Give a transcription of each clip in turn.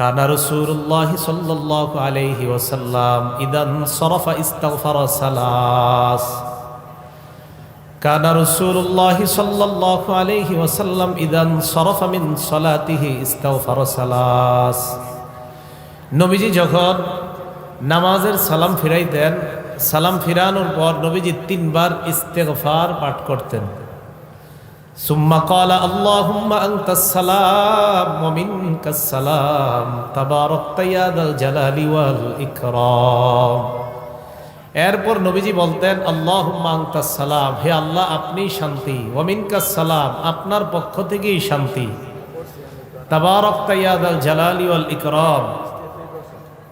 কানা রসুল্লাহ সাল্লাহ ওসাল্লাম ইদান সরফা ইস্তাগফার সালাস। কানা রসুল্লাহ সাল্লাহ ওসাল্লাম ইদান সরফা মিন সলাতিহি ইস্তাগফার সালাস। নবীজি যখন নামাজের সালাম ফিরাইতেন, সালাম ফিরানোর পর নবীজি তিনবার ইস্তেগফার পাঠ করতেন। আল্লাহুম্মা আনতাস সালাম ওয়া মিনকাস সালাম, তাবারাকতা ইয়া দাল জালালি ওয়াল ইকরাম। এরপর নবীজি বলতেন আনতাস সালাম, হে আল্লাহ আপনি শান্তি, ওয়া মিনকাস সালাম, আপনার পক্ষ থেকেই শান্তি। তাবারাকতা ইয়া দাল জালালি ওয়াল ইকরাম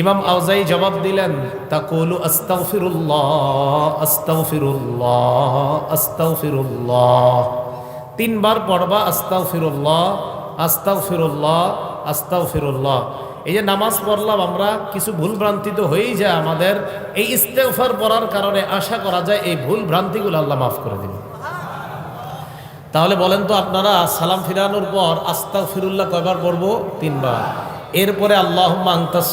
ইমাম আউজাই জবাব দিলেন, তাকুলু আস্তাগফিরুল্লাহ আস্তাগফিরুল্লাহ আস্তাগফিরুল্লাহ। তিনবার পড়বা, আস্তাগফিরুল্লাহ আস্তাগফিরুল্লাহ আস্তাগফিরুল্লাহ। এই যে নামাজ পড়লাম আমরা, কিছু ভুল ভ্রান্তি তো হয়েই যায় আমাদের। এই ইস্তেফার পড়ার কারণে আশা করা যায় এই ভুল ভ্রান্তিগুলো আল্লাহ মাফ করে দিন তাহলে বলেন তো আপনারা সালাম ফিরানোর পর আস্তাগ ফিরুল্লাহ কয়বার পড়ব? তিনবার। এরপরে আল্লাহ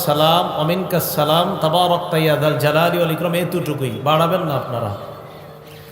সালাম অমিনকাস সালাম তাবা রক্তাইয়াদাল জালালি আলিক্রম এতুটুকুই। বাড়াবেন না আপনারা।